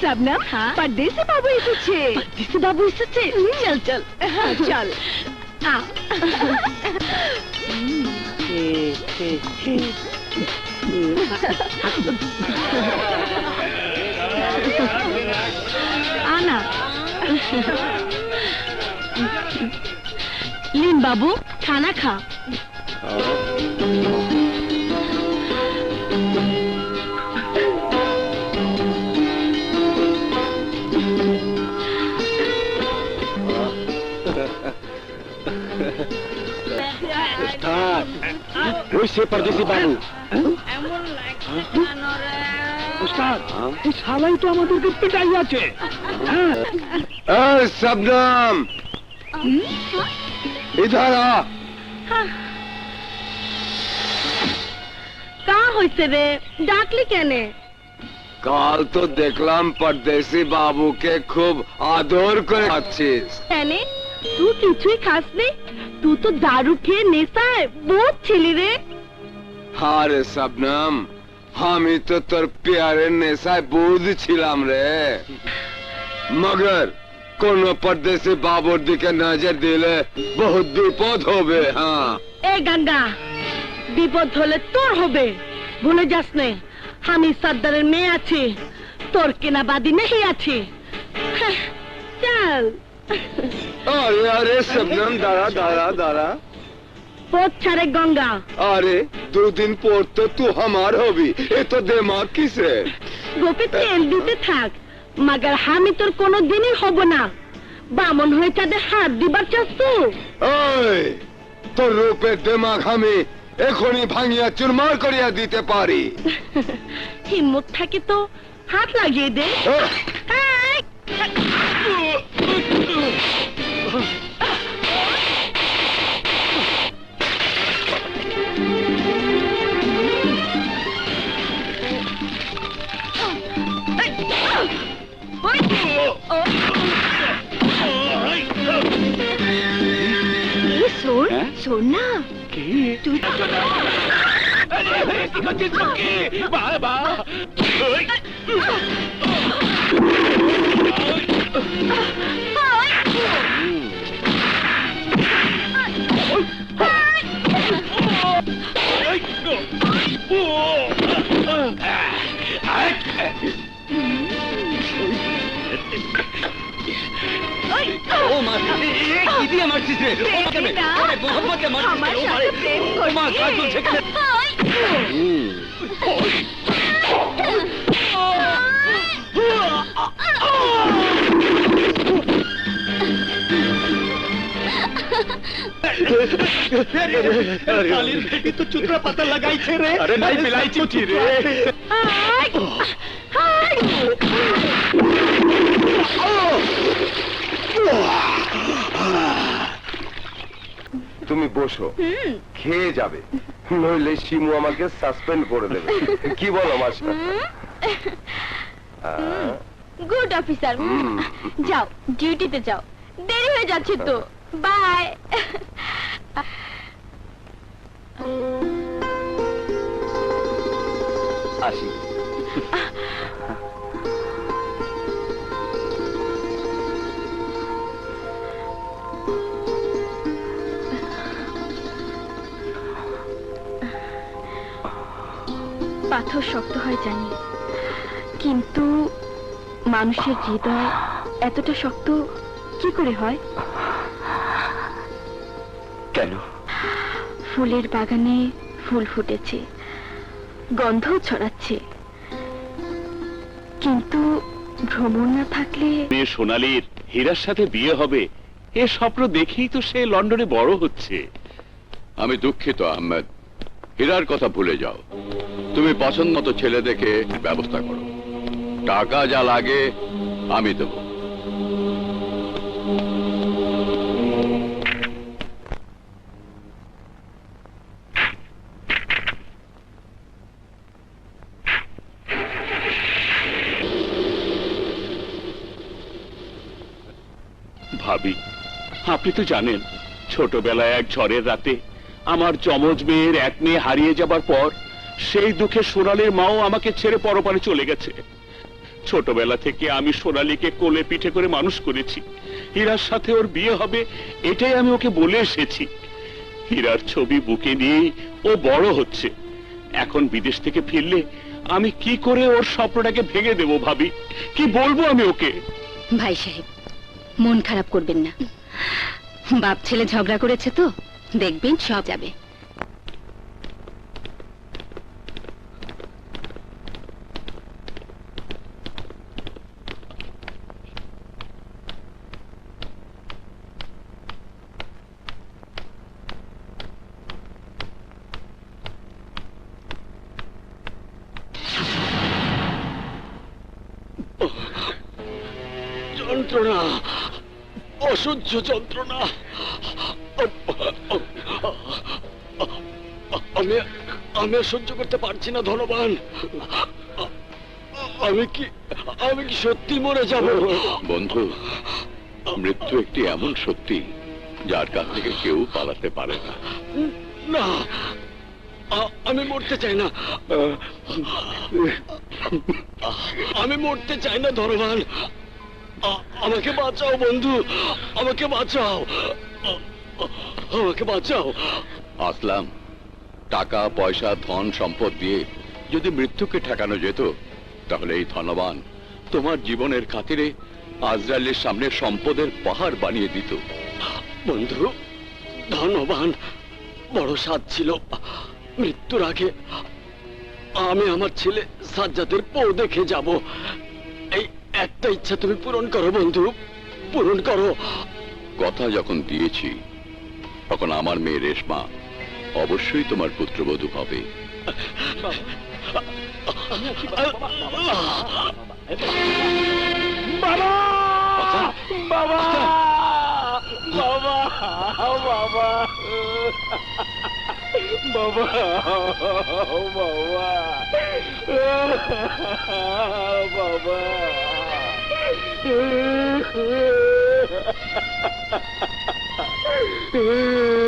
सबनम हाँ परदेसी बाबू এসেছে परदेसी बाबू এসেছে চল চল হ্যাঁ চল আ আনা লিন বাবু খানা খা ওই সে পরদেশি বাবু উস্তাদ এই শালাই তো আমাদেরকে পিটাই আছে শবনম ইধার আ কা হইছে রে? ডাকলি কেনে? কাল তো দেখলাম পরদেশি বাবুকে খুব আদর করে খাচ্ছিস। কেনে? তুই কিছুই খাস নি তুই তো দারু খেয়ে নেশায় বহুত ছিলি রে। আরে শবনম আমি তো তোর প্যারের নেশায় বুঝ ছিলাম রে। মগর কোন পরদেশি বাবুর দিকে নজর দিলে বহুত বিপদ হবে হ্যাঁ। এ গঙ্গা বিপদ হলে তোর হবে। ভুলে যাস নে আমি সর্দারের মেয়ে আছি। তোর কেনা বাদি নেই আছি হ্যাঁ, চল। আরে আরে সবনাম দাঁড়া দাঁড়া দাঁড়া। পথ ছাড়ে গঙ্গা। আরে দুদিন পর তো তু আমার হবি। এ তো দেমাগ কিসে গোপী তেল দিতে থাক মাগার আমি তোর কোনো দিনই হব না। বামন হয়ে চাঁদে হাত দিবার চাস তো ওই তোর রূপের দেমাগ আমি এখনই ভাঙিয়া চুরমার করিয়া দিতে পারি। হিম্মত থাকে তো হাত লাগিয়ে দে। কি কি করছিস কি বাবা Oh! আহ! এই! এই শোন শোন না তুই দেখবি না? আমার সাথে প্রেম করছিস? কালির ভেটি তো চুতরা পাতা লাগাইছে রে আরে নাই মিলাই চুটি রে আই! আই! তুমি বসো। খেয়ে যাবে। নইলে শিমু আমাকে সাসপেন্ড করে দেবে। কি বলো মাস্টার? Good officer. যাও ডিউটিতে যাও। দেরি হয়ে যাচ্ছে তো। বাই আসি। পাথর শক্ত হয় জানি। কিন্তু মানুষের হৃদয় এতটা শক্ত কি করে হয়? কেন? ফুলের বাগানে ফুল ফুটেছে গন্ধ ছড়াচ্ছে। কিন্তু ভ্রমণ না থাকলে মেয়ে সোনালির হীরার সাথে বিয়ে হবে এ স্বপ্ন দেখেই তো সে লন্ডনে বড় হচ্ছে। আমি দুঃখিত আহমেদ। হীরার কথা ভুলে যাও। তুমি পছন্দ মতো ছেলে দেখে ব্যবস্থা করো। টাকা যা লাগে, আমি দেবো। ভাবি, আপনি তো জানেন, ছোটবেলায় এক ঝড়ের রাতে আমার যমজ মেয়ের এক মেয়ে হারিয়ে যাবার পর সেই দুঃখে সোনালীর মাও আমাকে ছেড়ে পরপারে চলে গেছে। ছোটবেলা থেকে আমি সোনালিকে কোলে পিঠে করে মানুষ করেছি। হীরার সাথে ওর বিয়ে হবে, এটাই আমি ওকে বলে এসেছি। হীরার ছবি বুকে নিয়েই ও বড় হচ্ছে। এখন বিদেশ থেকে ফিরলে আমি কি করে ওর স্বপ্নটাকে ভেঙে দেব ভাবি? কি বলব আমি ওকে? ভাই সাহেব, মন খারাপ করবেন না। বাপ ছেলে ঝগড়া করেছে তো, দেখবেন সব যাবে। যন্ত্রণা অসহ্য যন্ত্রণা। আমি আমি সহ্য করতে পারছি না ধনবান। আমি কি আমি কি সত্যি মরে যাব? বন্ধু মৃত্যু একটি এমন সত্যি যার কাছ থেকে কেউ পালাতে পারে না। না আমি মরতে চাই না। আমি মরতে চাই না ধনবান। আ- আমাকে বাঁচাও বন্ধু। আমাকে বাঁচাও। আমাকে বাঁচাও। আসলাম। টাকা পয়সা ধন সম্পদ দিয়ে যদি মৃত্যুকে ঠেকানো যেত তাহলে এই ধনবান তোমার জীবনের খাতিরে আজরাইলের সামনে সম্পদের পাহাড় বানিয়ে দিত। বন্ধু ধনবান বড় স্বাদ ছিল। মৃত্যুর আগে আমি আমার ছেলে সাজ্জাদের পৌ দেখে যাব। এই একটা ইচ্ছা তুমি পূরণ করো বন্ধু। পূরণ করো। কথা যখন দিয়েছি তখন আমার মেয়ে রেশমা অবশ্যই তোমার পুত্রবধূ হবে। বাবা